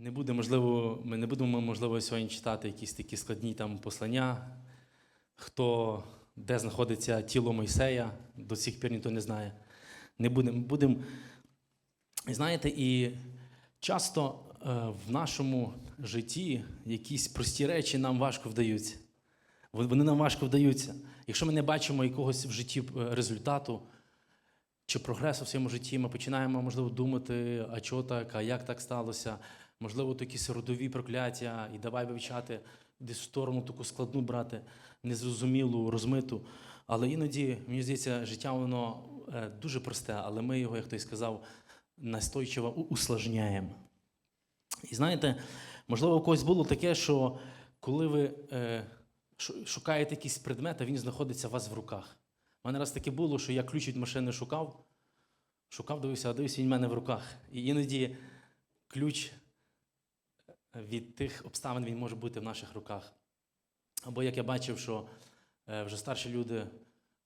Не буде, можливо, ми не будемо, можливо, сьогодні читати якісь такі складні там послання, хто де знаходиться тіло Мойсея, до сих пір ніхто не знає. Не будемо. Будемо. Знаєте, і часто е, в нашому житті якісь прості речі нам важко вдаються. Вони нам важко вдаються. Якщо ми не бачимо якогось в житті е, результату чи прогресу в своєму житті, ми починаємо, можливо, думати, а чого так, а як так сталося, можливо, то якісь родові прокляття, і давай вивчати десь в сторону таку складну брати, незрозумілу, розмиту. Але іноді, мені здається, життя воно е, дуже просте, але ми його, як хтось сказав, настойчиво усложняємо. І знаєте, можливо, у когось було таке, що коли ви е, шукаєте якийсь предмет, а він знаходиться у вас в руках. У мене раз таке було, що я ключ від машини шукав, шукав, дивився, а дивився він в мене в руках. І іноді ключ від тих обставин він може бути в наших руках. Або як я бачив, що е, вже старші люди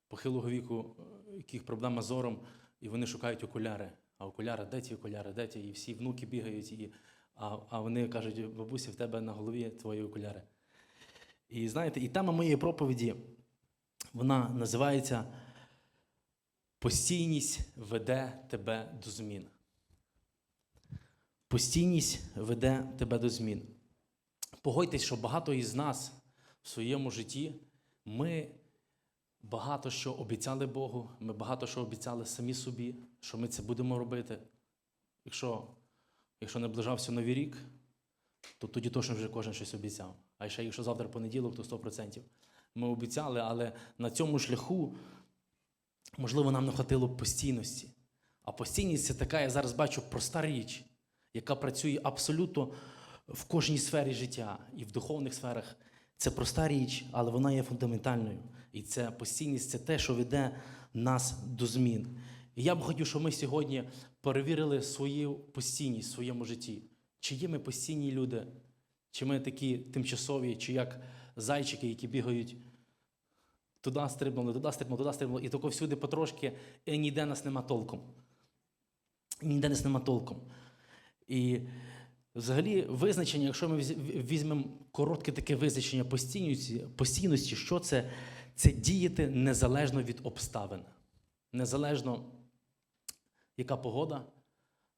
похилого віку, е, яких проблема з зором, і вони шукають окуляри. А окуляри, де ті окуляри, де ті? І всі внуки бігають, і, а, а вони кажуть, бабусі, в тебе на голові твої окуляри. І знаєте, і тема моєї проповіді, вона називається Постійність веде тебе до змін. Постійність веде тебе до змін. Погодьтесь, що багато із нас в своєму житті ми багато що обіцяли Богу, ми багато що обіцяли самі собі, що ми це будемо робити. Якщо, якщо наближався Новий рік, то тоді точно вже кожен щось обіцяв. А ще якщо завтра понеділок, то 100%. Ми обіцяли, але на цьому шляху, можливо, нам не хватило постійності. А постійність це така, я зараз бачу, проста річ, яка працює абсолютно в кожній сфері життя і в духовних сферах. Це проста річ, але вона є фундаментальною. І це постійність це те, що веде нас до змін. І я б хотів, щоб ми сьогодні перевірили свою постійність в своєму житті. Чи є ми постійні люди, чи ми такі тимчасові, чи як зайчики, які бігають туди стрибнули, туди стрибнули, туди стрибнули, і тако всюди потрошки, і ніде нас нема толком. Ніде нас нема толком. І взагалі визначення, якщо ми візьмемо коротке таке визначення постійності, що це? Це діяти незалежно від обставин. Незалежно, яка погода,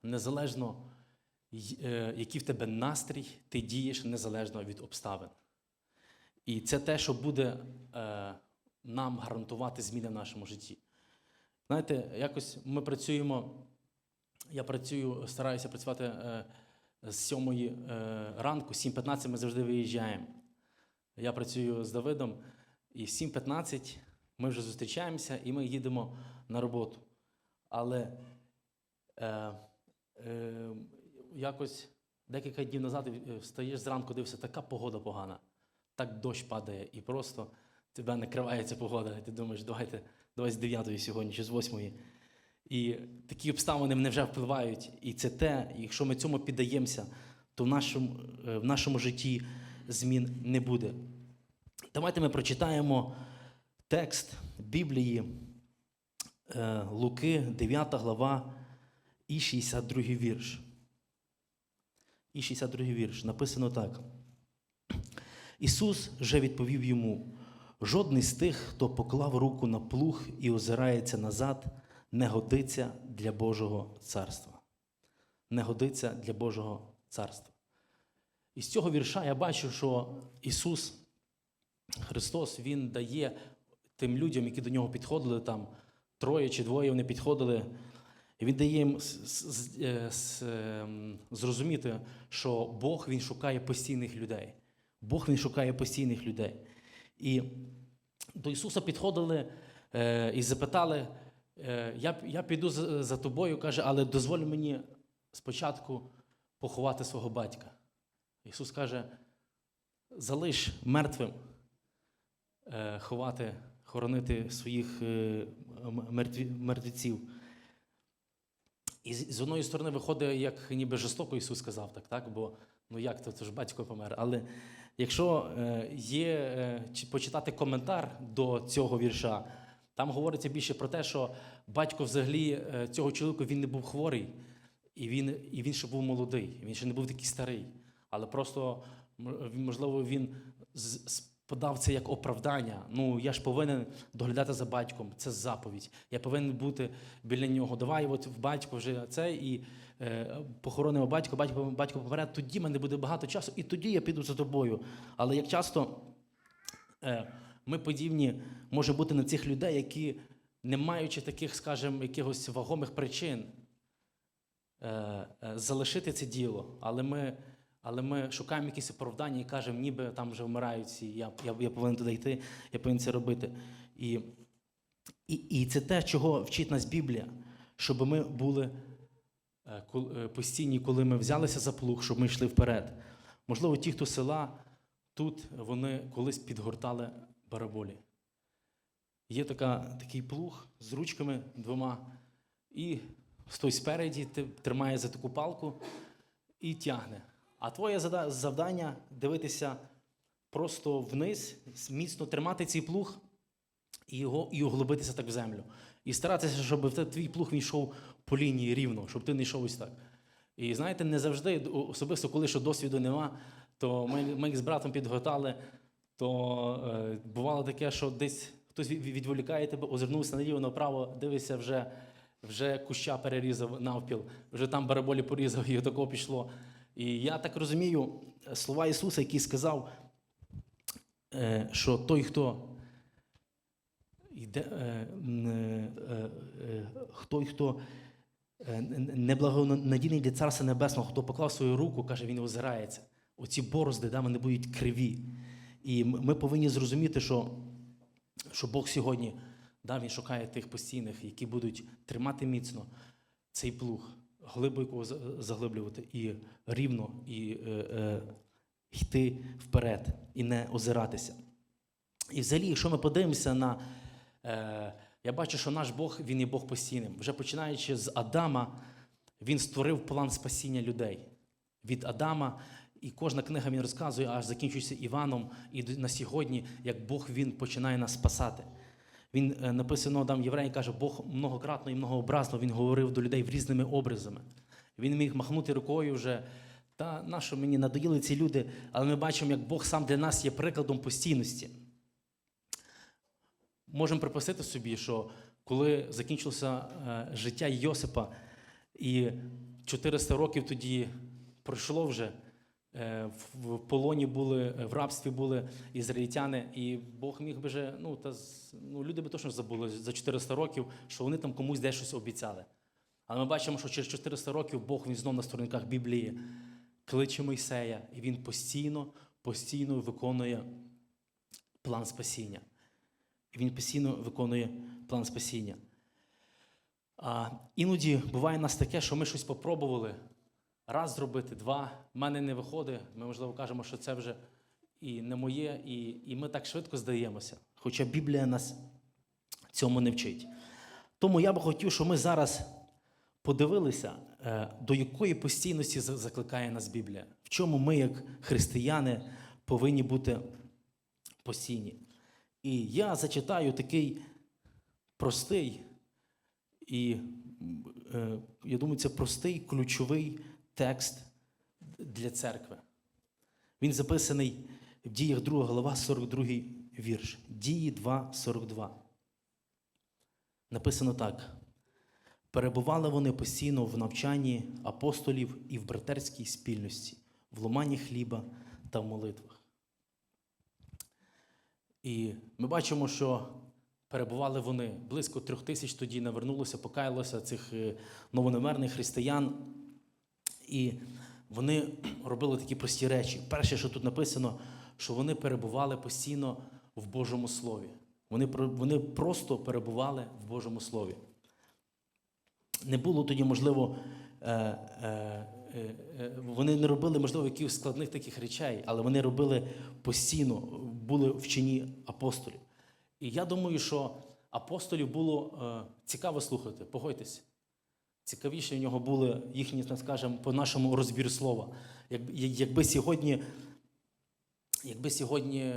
незалежно, е, який в тебе настрій, ти дієш незалежно від обставин. І це те, що буде е, нам гарантувати зміни в нашому житті. Знаєте, якось ми працюємо, я працюю, стараюся працювати е, з 7 е, ранку, 7.15 ми завжди виїжджаємо. Я працюю з Давидом, і в 7.15 ми вже зустрічаємося і ми їдемо на роботу. Але е, е, якось декілька днів назад е, встаєш зранку, дивишся, така погода погана, так дощ падає, і просто тебе накриває ця погода. І ти думаєш, давайте, давай з 9 сьогодні чи з 8. І такі обставини мене вже впливають. І це те, якщо ми цьому піддаємося, то в нашому, е, в нашому житті змін не буде. Давайте ми прочитаємо текст Біблії е, Луки, 9 глава і 62 вірш. І 62 вірш. Написано так. Ісус же відповів йому: жодний з тих, хто поклав руку на плуг і озирається назад, не годиться для Божого царства. Не годиться для Божого царства. І з цього вірша я бачу, що Ісус Христос Він дає тим людям, які до нього підходили, там троє чи двоє вони підходили, Він дає їм е, ем, зрозуміти, що Бог Він шукає постійних людей. Бог Він шукає постійних людей. І до Ісуса підходили е, і запитали: я, я піду за, за тобою, каже, але дозволь мені спочатку поховати свого батька. Ісус каже: залиш мертвим е, ховати, хоронити своїх е, мертвеців. І з, одної сторони виходить, як ніби жорстоко Ісус сказав, так, так? бо ну як то, це ж батько помер. Але якщо е, є е, почитати коментар до цього вірша, там говориться більше про те, що батько взагалі е, цього чоловіка він не був хворий. І він, і він ще був молодий, він ще не був такий старий. Але просто, можливо, він подав це як оправдання. Ну, я ж повинен доглядати за батьком, це заповідь. Я повинен бути біля нього. Давай, от в батько вже це і е, похоронимо батько, батько, батько помре, тоді мене буде багато часу, і тоді я піду за тобою. Але як часто е, ми подібні може бути на цих людей, які, не маючи таких, скажімо, якихось вагомих причин, е, е, залишити це діло, але ми, але ми шукаємо якісь оправдання і кажемо, ніби там вже вмирають всі, я, я, я повинен туди йти, я повинен це робити. І, і, і це те, чого вчить нас Біблія, щоб ми були е, постійні, коли ми взялися за плуг, щоб ми йшли вперед. Можливо, ті, хто села, тут вони колись підгортали бараболі. Є така, такий плуг з ручками двома, і той спереді тримає за таку палку і тягне. А твоє завдання дивитися просто вниз, міцно тримати цей плуг і його і углубитися так в землю. І старатися, щоб твій плуг він йшов по лінії рівно, щоб ти не йшов ось так. І знаєте, не завжди, особисто коли що досвіду нема, то ми, ми з братом підготали, то е, бувало таке, що десь хтось відволікає тебе, озирнувся наліво, направо, дивишся, вже, вже куща перерізав навпіл, вже там бараболі порізав і тако пішло. І я так розумію слова Ісуса, який сказав, е, що той, хто йде, е, той, хто неблагонадійний для Царства Небесного, хто поклав свою руку, каже, він озирається. Оці борозди, да, вони будуть криві. І ми повинні зрозуміти, що, що Бог сьогодні да, він шукає тих постійних, які будуть тримати міцно цей плуг, глибоко заглиблювати і рівно і е, е, йти вперед і не озиратися. І взагалі, якщо ми подивимося на. Е, я бачу, що наш Бог, він є Бог постійним. Вже починаючи з Адама, він створив план спасіння людей. Від Адама, і кожна книга він розказує, аж закінчується Іваном, і на сьогодні, як Бог він починає нас спасати. Він е, написано там єврей каже, Бог многократно і многообразно він говорив до людей в різними образами. Він міг махнути рукою вже. Та нащо мені надоїли ці люди, але ми бачимо, як Бог сам для нас є прикладом постійності. Можемо припустити собі, що коли закінчилося е, життя Йосипа, і 400 років тоді пройшло вже, в- в полоні були, в рабстві були ізраїльтяни, і Бог міг би вже, ну, та, ну, люди би точно забули за 400 років, що вони там комусь десь щось обіцяли. Але ми бачимо, що через 400 років Бог він знов на сторінках Біблії кличе Мойсея, і він постійно, постійно виконує план спасіння. І він постійно виконує план спасіння. А іноді буває в нас таке, що ми щось попробували раз зробити, два, в мене не виходить. Ми, можливо, кажемо, що це вже і не моє, і, і ми так швидко здаємося. Хоча Біблія нас цьому не вчить. Тому я би хотів, щоб ми зараз подивилися, е, до якої постійності закликає нас Біблія, в чому ми, як християни, повинні бути постійні. І я зачитаю такий простий, і е, я думаю, це простий ключовий текст для церкви. Він записаний в діях 2 глава, 42 вірш. Дії 2, 42. Написано так. Перебували вони постійно в навчанні апостолів і в братерській спільності, в ломанні хліба та в молитвах. І ми бачимо, що перебували вони близько трьох тисяч тоді навернулося, покаялося цих е, новонамерних християн. І вони робили такі прості речі. Перше, що тут написано, що вони перебували постійно в Божому Слові. Вони, вони просто перебували в Божому Слові. Не було тоді, можливо, е, е, е, е, вони не робили, можливо, якихось складних таких речей, але вони робили постійно, були в чині апостолів. І я думаю, що апостолів було е, цікаво слухати, погодьтесь. Цікавіше в нього були їхні, так скажемо, по нашому розбір слова. Якби, сьогодні, якби сьогодні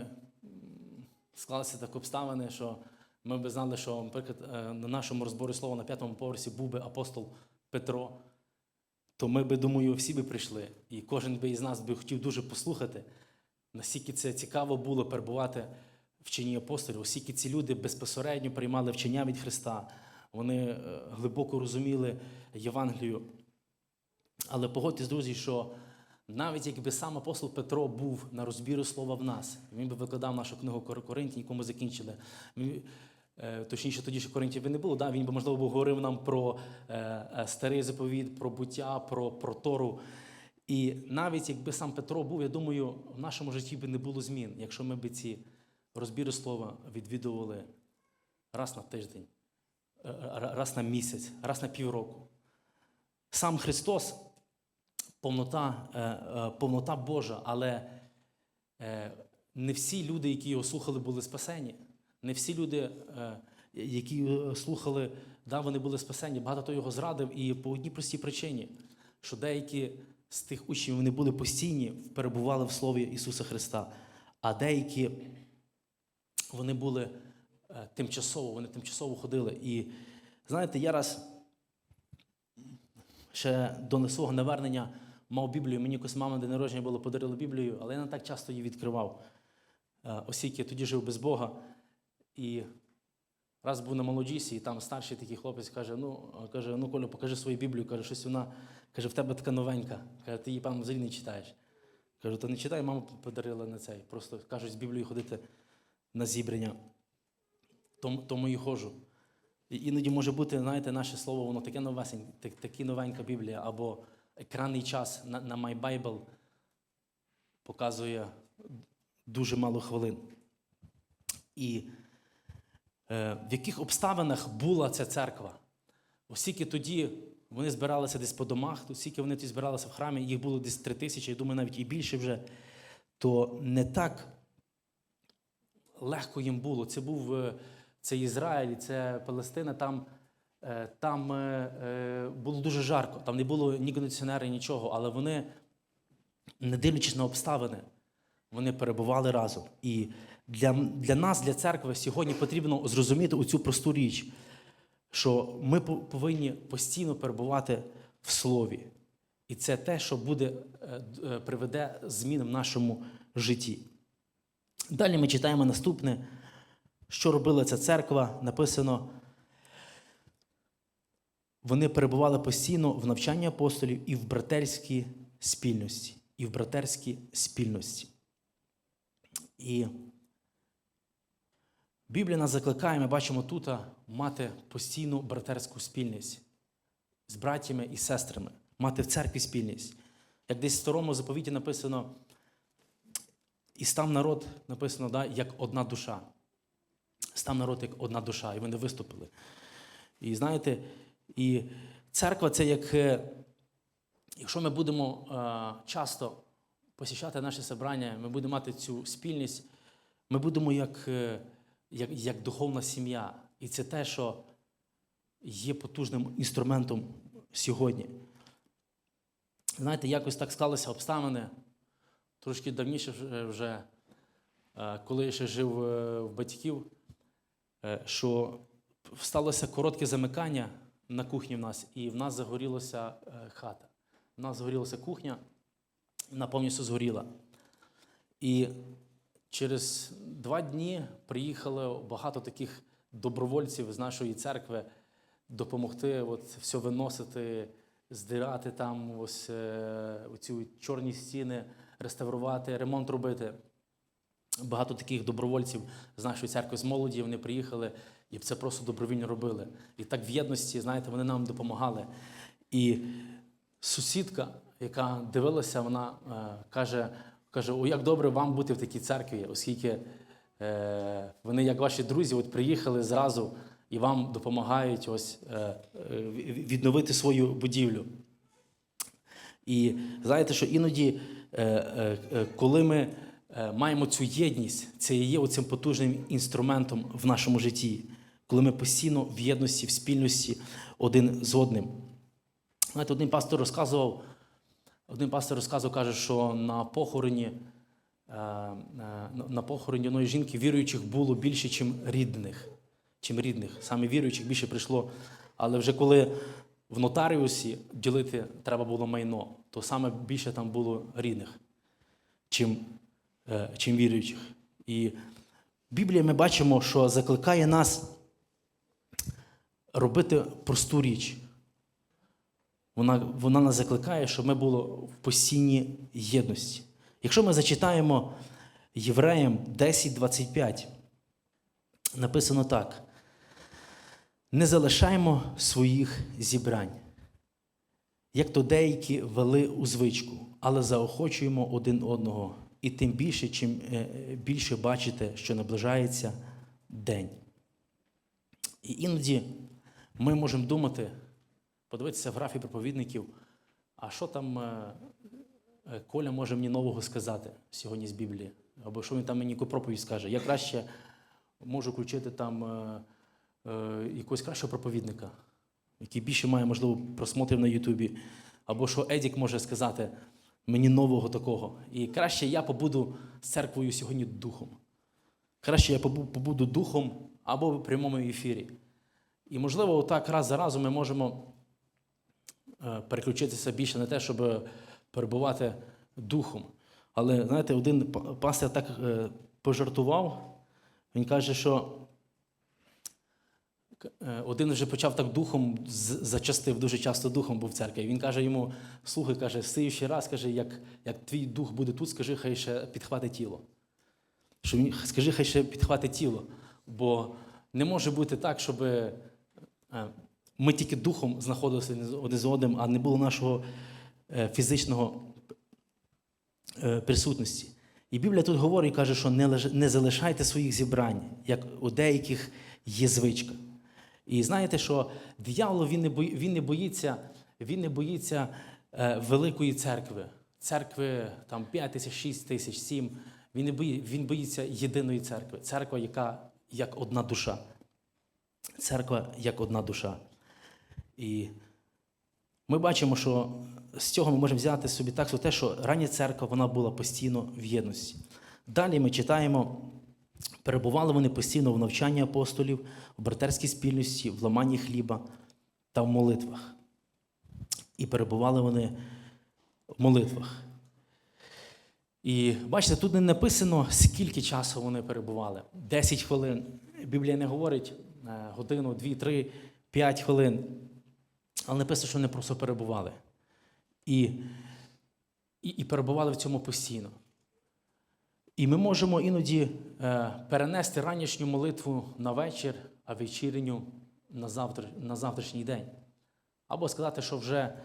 склалися так обставини, що ми б знали, що, наприклад, е, на нашому розборі слова на п'ятому поверсі був би апостол Петро, то ми би, думаю, всі би прийшли. І кожен би із нас би хотів дуже послухати, наскільки це цікаво було перебувати в чині апостолів, оскільки ці люди безпосередньо приймали вчення від Христа, вони е, глибоко розуміли Євангелію. Але погодьтесь, друзі, що навіть якби сам апостол Петро був на розбіру слова в нас, він би викладав нашу книгу Кор- Коринтів, яку ми закінчили. Е, Точніше, тоді ще Коринтів не було. Да? Він би, можливо, говорив нам про е, старий заповіт, про буття, про, про Тору. І навіть якби сам Петро був, я думаю, в нашому житті би не було змін, якщо ми б ці розбіри слова відвідували раз на тиждень, раз на місяць, раз на півроку. Сам Христос повнота, е, е, повнота Божа, але е, не всі люди, які його слухали, були спасені. Не всі люди, е, які слухали, да, вони були спасені. Багато хто його зрадив, і по одній простій причині, що деякі з тих учнів вони були постійні, перебували в Слові Ісуса Христа, а деякі вони були е, тимчасово, вони тимчасово ходили. І знаєте, я раз ще до свого навернення мав Біблію. Мені якось мама день народження було подарила Біблію, але я не так часто її відкривав. Е, Оскільки я тоді жив без Бога. І раз був на молодісі, і там старший такий хлопець каже: ну, каже, ну Колю, покажи свою Біблію. Каже, щось вона каже, в тебе така новенька. Каже, ти її, певно, взагалі не читаєш. Кажу, то не читай, мама подарила на цей. Просто кажуть, з Біблією ходити на зібрання. Тому, і ходжу. Іноді може бути, знаєте, наше слово, воно таке новесень, так, такі новенька Біблія, або екранний час на, на My Bible показує дуже мало хвилин. І е, в яких обставинах була ця церква? Оскільки тоді вони збиралися десь по домах, оскільки вони тоді збиралися в храмі, їх було десь три тисячі, я думаю, навіть і більше вже, то не так легко їм було. Це був е, це Ізраїль, це Палестина. Там, е, там е, е, було дуже жарко, там не було ні кондиціонера, нічого, але вони, не дивлячись на обставини, вони перебували разом. І для, для нас, для церкви, сьогодні потрібно зрозуміти оцю просту річ, що ми повинні постійно перебувати в слові. І це те, що буде, приведе зміни в нашому житті. Далі ми читаємо наступне, що робила ця церква. Написано, вони перебували постійно в навчанні апостолів і в братерській спільності. І в братерській спільності. І Біблія нас закликає, ми бачимо тут мати постійну братерську спільність з братями і сестрами, мати в церкві спільність. Як десь в старому заповіті написано, і став народ, написано, да, як одна душа. Став народ як одна душа, і вони виступили. І знаєте, і церква це як, е, якщо ми будемо е, часто посіщати наше собрання, ми будемо мати цю спільність, ми будемо як, е, як, як духовна сім'я. І це те, що є потужним інструментом сьогодні. Знаєте, якось так склалися обставини. Трошки давніше вже- коли я ще жив в батьків, що сталося коротке замикання на кухні в нас, і в нас загорілася е, хата. В нас загорілася кухня, вона повністю згоріла. І через два дні приїхало багато таких добровольців з нашої церкви допомогти от все виносити, здирати там ось е, оці чорні стіни, реставрувати, ремонт робити. Багато таких добровольців з нашої церкви з молоді вони приїхали і це просто добровільно робили. І так в єдності, знаєте, вони нам допомагали. І сусідка, яка дивилася, вона е, каже, каже: О, як добре вам бути в такій церкві, оскільки е, вони, як ваші друзі, от приїхали зразу і вам допомагають ось е, е, відновити свою будівлю. І знаєте, що іноді, е, е, е, коли ми маємо цю єдність, це і є оцим потужним інструментом в нашому житті, коли ми постійно в єдності, в спільності один з одним. Знаєте, один пастор розказував, один пастор розказував, каже, що на похороні, е, е, на похороні одної жінки віруючих було більше, ніж рідних. Чим рідних. Саме віруючих більше прийшло. Але вже коли в нотаріусі ділити треба було майно, то саме більше там було рідних, чим, е, чим віруючих. І в Біблії ми бачимо, що закликає нас робити просту річ. Вона, вона нас закликає, щоб ми були в постійній єдності. Якщо ми зачитаємо Євреям 10.25, написано так: не залишаємо своїх зібрань, як то деякі вели у звичку, але заохочуємо один одного. І тим більше, чим е, більше бачите, що наближається день. І іноді ми можемо думати, подивитися в графі проповідників, а що там е, е, Коля може мені нового сказати сьогодні з Біблії? Або що він там мені проповідь скаже? Я краще можу включити там е, е, якогось кращого проповідника, який більше має, можливо, просмотрів на Ютубі. Або що Едік може сказати мені нового такого. І краще я побуду з церквою сьогодні духом. Краще я побуду духом або в прямому ефірі. І, можливо, отак раз за разом ми можемо е, переключитися більше на те, щоб перебувати духом. Але знаєте, один па- пастир так е, пожартував. Він каже, що один вже почав так духом, зачастив дуже часто духом був в церкві. Він каже йому: слухай, каже, слідчий раз, каже, як, як твій дух буде тут, скажи, хай ще підхватить тіло. Що він, скажи, хай ще підхватить тіло. Бо не може бути так, щоб е, ми тільки духом знаходилися один з одним, а не було нашого е, фізичного е, присутності. І Біблія тут говорить каже, що не залишайте своїх зібрань, як у деяких є звичка. І знаєте, що диявол він не, бої, він не боїться, він не боїться е, великої церкви. Церкви там 5 тисяч, 6 тисяч, 7. Він, не бої, він боїться єдиної церкви. Церква, яка як одна душа. Церква як одна душа. І ми бачимо, що з цього ми можемо взяти собі так, те, що рання церква вона була постійно в єдності. Далі ми читаємо, перебували вони постійно в навчанні апостолів, в братерській спільності, в ламанні хліба та в молитвах. І перебували вони в молитвах. І бачите, тут не написано, скільки часу вони перебували. 10 хвилин. Біблія не говорить е, годину, дві, три, п'ять хвилин. Але написано, що вони просто перебували. І, і, і перебували в цьому постійно. І ми можемо іноді е, перенести ранішню молитву на вечір, а вечірню на, завтра, на завтрашній день. Або сказати, що вже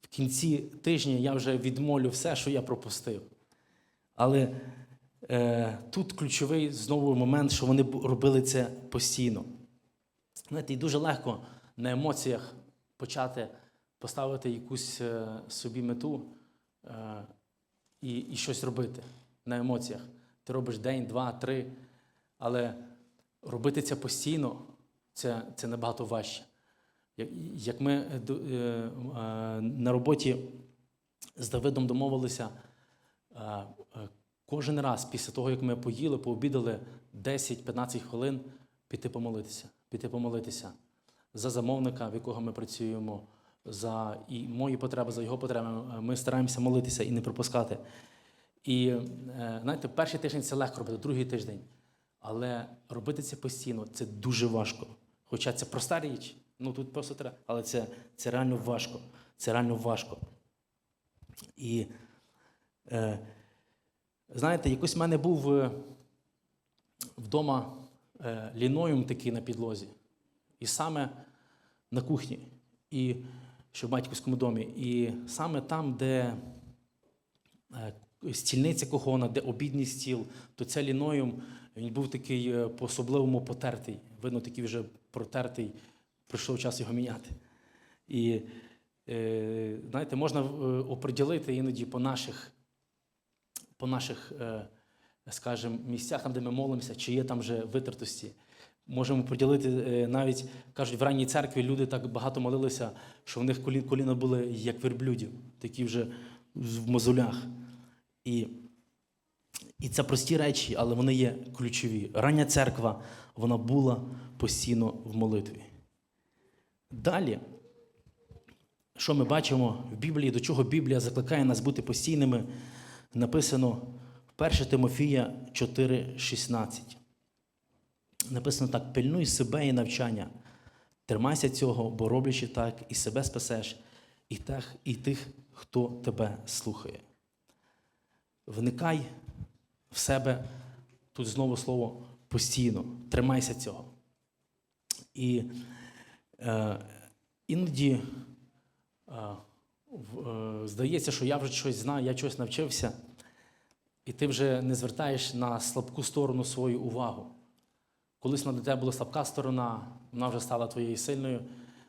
в кінці тижня я вже відмолю все, що я пропустив. Але е, тут ключовий знову момент, що вони робили це постійно. Знаєте, і дуже легко на емоціях почати поставити якусь е, собі мету е, і, і щось робити на емоціях. Ти робиш день, два, три, але робити це постійно це, це набагато важче. Як, ми е, е, е, на роботі з Давидом домовилися, кожен раз після того, як ми поїли, пообідали 10-15 хвилин піти помолитися. Піти помолитися за замовника, в якого ми працюємо, за і мої потреби, за його потреби. Ми стараємося молитися і не пропускати. І е, знаєте, перший тиждень це легко робити, другий тиждень. Але робити це постійно це дуже важко. Хоча це проста річ, ну тут просто треба, але це, це реально важко. Це реально важко. І е, знаєте, якось в мене був е, вдома е, лінойум такий на підлозі. І саме на кухні, і що в батьківському домі. І саме там, де е, стільниця кухона, де обідній стіл, то це лінойум, він був такий е, по-особливому потертий. Видно, такий вже протертий, прийшов час його міняти. І е, знаєте, можна е, оприділити іноді по наших, по наших скажімо, місцях, де ми молимося, чи є там вже витертості. Можемо поділити навіть, кажуть, в ранній церкві люди так багато молилися, що в них коліна були як верблюдів, такі вже в мозолях. І, і це прості речі, але вони є ключові. Рання церква вона була постійно в молитві. Далі що ми бачимо в Біблії, до чого Біблія закликає нас бути постійними, написано в 1 Тимофія 4,16. Написано так: пильнуй себе і навчання, тримайся цього, бо роблячи так, і себе спасеш, і тих, і тих, хто тебе слухає. Вникай в себе, тут знову слово постійно, тримайся цього. І е, іноді е, е, здається, що я вже щось знаю, я чогось навчився, і ти вже не звертаєш на слабку сторону свою увагу. Колись на тебе була слабка сторона, вона вже стала твоєю сильною,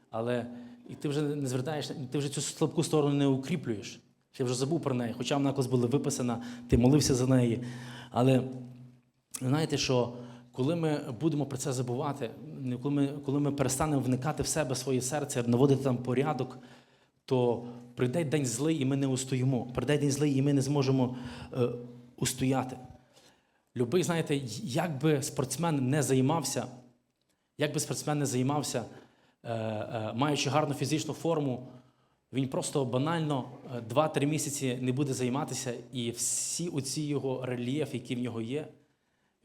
але і ти вже не звертаєш, ти вже цю слабку сторону не укріплюєш. Ти вже забув про неї, хоча вона колись була виписана, ти молився за неї. Але знаєте, що коли ми будемо про це забувати, коли ми, коли ми перестанемо вникати в себе, своє серце, наводити там порядок, то прийде день злий, і ми не устоїмо. Прийде день злий, і ми не зможемо е, устояти. Любий, знаєте, як би спортсмен не займався, як би спортсмен не займався, е, е, маючи гарну фізичну форму, він просто банально е, 2-3 місяці не буде займатися, і всі оці його рельєф, які в нього є,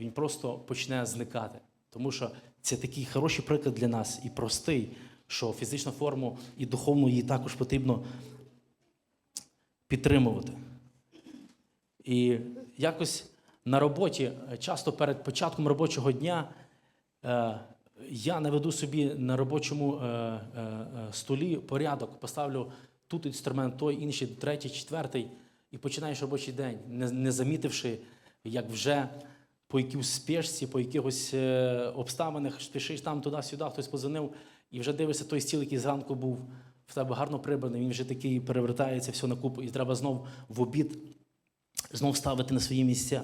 він просто почне зникати. Тому що це такий хороший приклад для нас і простий, що фізичну форму і духовну її також потрібно підтримувати. І якось на роботі, е, часто перед початком робочого дня, е, я наведу собі на робочому е, е, е, столі порядок, поставлю тут інструмент, той, інший, третій, четвертий, і починаєш робочий день, не, не замітивши, як вже по якійсь спешці, по якихось е, обставинах спішиш там туди-сюди, хтось позвонив, і вже дивишся той стіл, який зранку був в тебе гарно прибраний, він вже такий перевертається, все на купу, і треба знов в обід знов ставити на свої місця.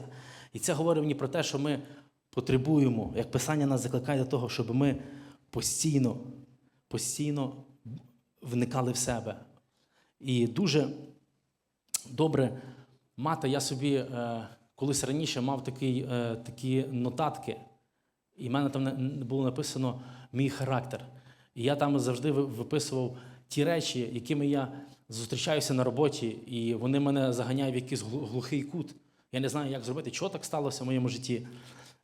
І це говорить мені про те, що ми потребуємо, як Писання нас закликає до того, щоб ми постійно, постійно вникали в себе. І дуже добре мати, я собі е, колись раніше мав такий, е, такі нотатки, і в мене там було написано мій характер. І я там завжди виписував ті речі, якими я зустрічаюся на роботі, і вони мене заганяють в якийсь глухий кут. Я не знаю, як зробити, чого так сталося в моєму житті.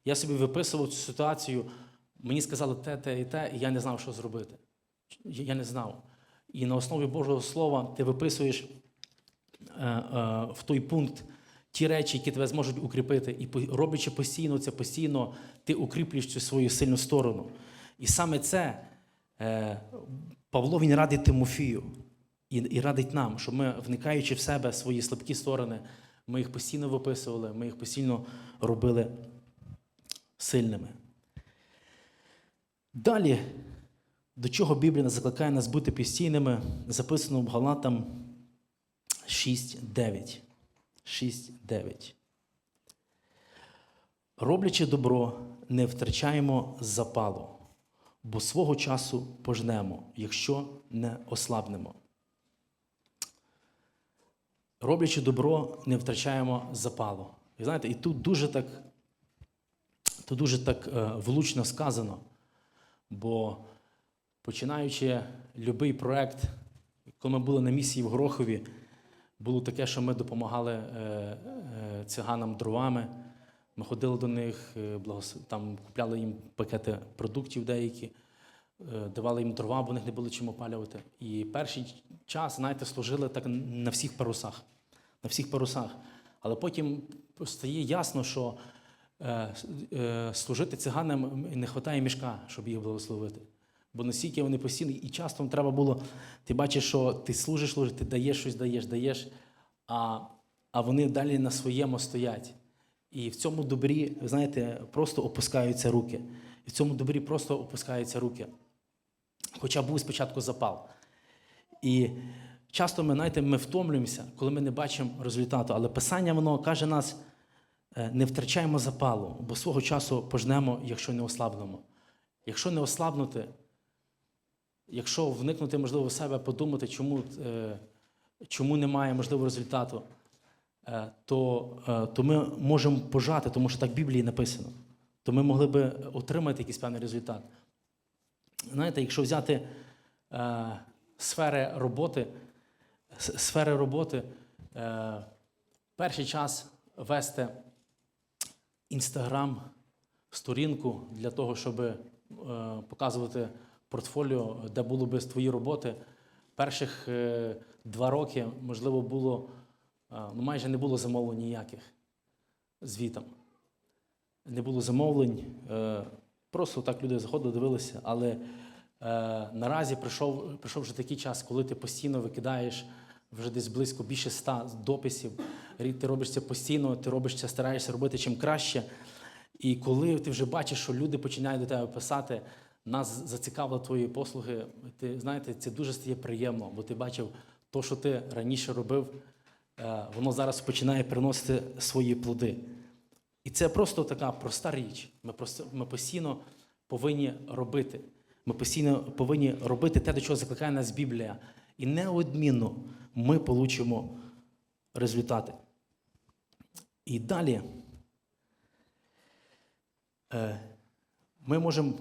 Я собі виписував цю ситуацію, мені сказали те, те і те, і я не знав, що зробити. Я не знав. І на основі Божого Слова ти виписуєш е, е, в той пункт ті речі, які тебе зможуть укріпити. І роблячи постійно це, постійно ти укріплюєш цю свою сильну сторону. І саме це е, Павло він радить Тимофію і, і радить нам, щоб ми, вникаючи в себе свої слабкі сторони, ми їх постійно виписували, ми їх постійно робили сильними. Далі, до чого Біблія закликає нас бути постійними, записано в Галатам 6.9. 6.9. Роблячи добро, не втрачаємо запалу, бо свого часу пожнемо, якщо не ослабнемо. Роблячи добро, не втрачаємо запалу. І знаєте, і тут дуже так, тут дуже так е, влучно сказано, бо починаючи будь-який проєкт, коли ми були на місії в Горохові, було таке, що ми допомагали е, е, циганам дровами. Ми ходили до них, там купляли їм пакети продуктів деякі, давали їм дрова, бо них не було чим опалювати. І перший час, знаєте, служили так на всіх парусах. На всіх парусах. Але потім стає ясно, що служити циганам не вистачає мішка, щоб їх благословити. Бо настільки вони постійно, і часто треба було, ти бачиш, що ти служиш, служиш, ти даєш щось, даєш, даєш, а, а вони далі на своєму стоять. І в цьому добрі, ви знаєте, просто опускаються руки. І в цьому добрі просто опускаються руки. Хоча був спочатку запал. І часто ми, знаєте, ми втомлюємося, коли ми не бачимо результату. Але Писання воно каже нас, е, не втрачаємо запалу, бо свого часу пожнемо, якщо не ослабнемо. Якщо не ослабнути, якщо вникнути, можливо, в себе, подумати, чому, е, чому немає можливо результату, е, то, е, то ми можемо пожати, тому що так в Біблії написано. То ми могли би отримати якийсь певний результат. Знаєте, якщо взяти е, сфери роботи, сфери роботи е, перший час вести інстаграм сторінку для того, щоб е, показувати портфоліо, де було би твої роботи. Перших е, два роки, можливо, було е, ну, майже не було замовлень ніяких звітом. Не було замовлень. Просто так люди заходили, дивилися. Але наразі прийшов, прийшов вже такий час, коли ти постійно викидаєш вже десь близько більше ста дописів. Ти робиш це постійно, ти робиш це, стараєшся робити чим краще. І коли ти вже бачиш, що люди починають до тебе писати, нас зацікавили твої послуги, ти знаєте, це дуже стає приємно, бо ти бачив то, що ти раніше робив, е, воно зараз починає приносити свої плоди. І це просто така проста річ. Ми, просто, ми постійно повинні робити. Ми постійно повинні робити те, до чого закликає нас Біблія. І неодмінно ми получимо результати. І далі е, ми можемо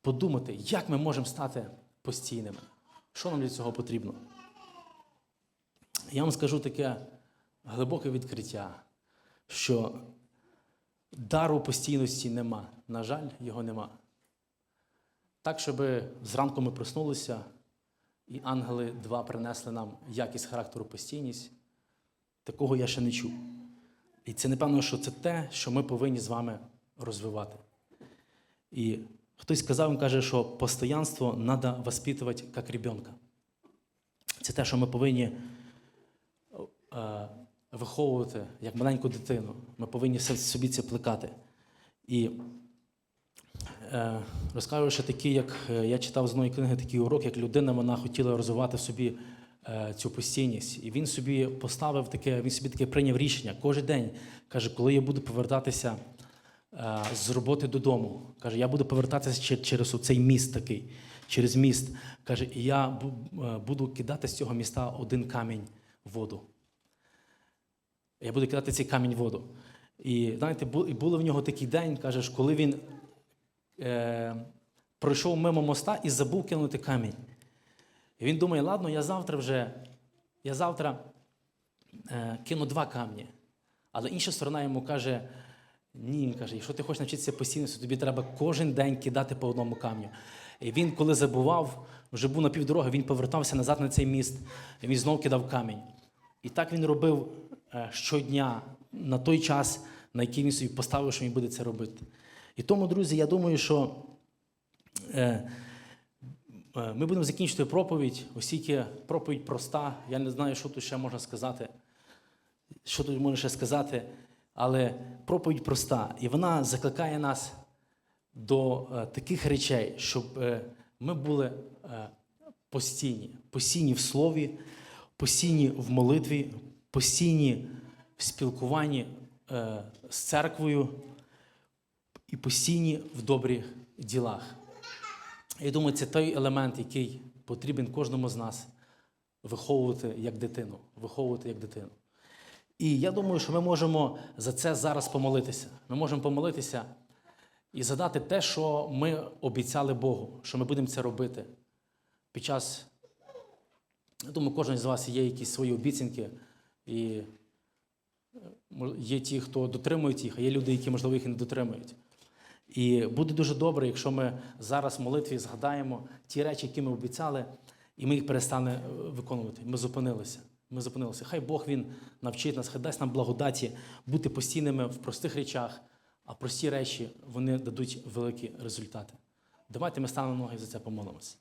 подумати, як ми можемо стати постійними. Що нам для цього потрібно? Я вам скажу таке глибоке відкриття, що дару постійності нема. На жаль, його нема. Так, щоб зранку ми проснулися, і ангели два принесли нам якість характеру постійність, такого я ще не чув. І це, напевно, що це те, що ми повинні з вами розвивати. І хтось сказав, він каже, що постоянство треба воспитувати як ребенка. Це те, що ми повинні е, виховувати як маленьку дитину. Ми повинні собі це плекати. І е, розкажу ще такий, як е, я читав з одної книги такий урок, як людина вона хотіла розвивати в собі цю постійність. І він собі поставив таке, він собі таке прийняв рішення. Кожен день каже, коли я буду повертатися е, з роботи додому, каже, я буду повертатися через цей міст такий, через міст. Каже, і я е, буду кидати з цього міста один камінь в воду. Я буду кидати цей камінь в воду. І знаєте, було в нього такий день, кажеш, коли він е, пройшов мимо моста і забув кинути камінь. І він думає, ладно, я завтра вже, я завтра е, кину два камні. Але інша сторона йому каже: ні, він каже, якщо ти хочеш навчитися постійності, тобі треба кожен день кидати по одному камню. І він, коли забував, вже був на півдороги, він повертався назад на цей міст, і він знову кидав камінь. І так він робив е, щодня на той час, на який він собі поставив, що він буде це робити. І тому, друзі, я думаю, що е, ми будемо закінчити проповідь, оскільки проповідь проста. Я не знаю, що тут ще можна сказати. Що тут можна ще сказати, але проповідь проста. І вона закликає нас до е, таких речей, щоб е, ми були е, постійні, постійні в слові, постійні в молитві, постійні в спілкуванні е, з церквою і постійні в добрих ділах. Я думаю, це той елемент, який потрібен кожному з нас виховувати як дитину. Виховувати як дитину. І я думаю, що ми можемо за це зараз помолитися. Ми можемо помолитися і задати те, що ми обіцяли Богу, що ми будемо це робити під час. Я думаю, кожен з вас є якісь свої обіцянки, і е, є ті, хто дотримують їх, а є люди, які, можливо, їх і не дотримують. І буде дуже добре, якщо ми зараз в молитві згадаємо ті речі, які ми обіцяли, і ми їх перестане е, виконувати. Ми зупинилися. Ми зупинилися. Хай Бог Він навчить нас, хай дасть нам благодаті бути постійними в простих речах, а прості речі вони дадуть великі результати. Давайте ми станемо ноги за це помолимося.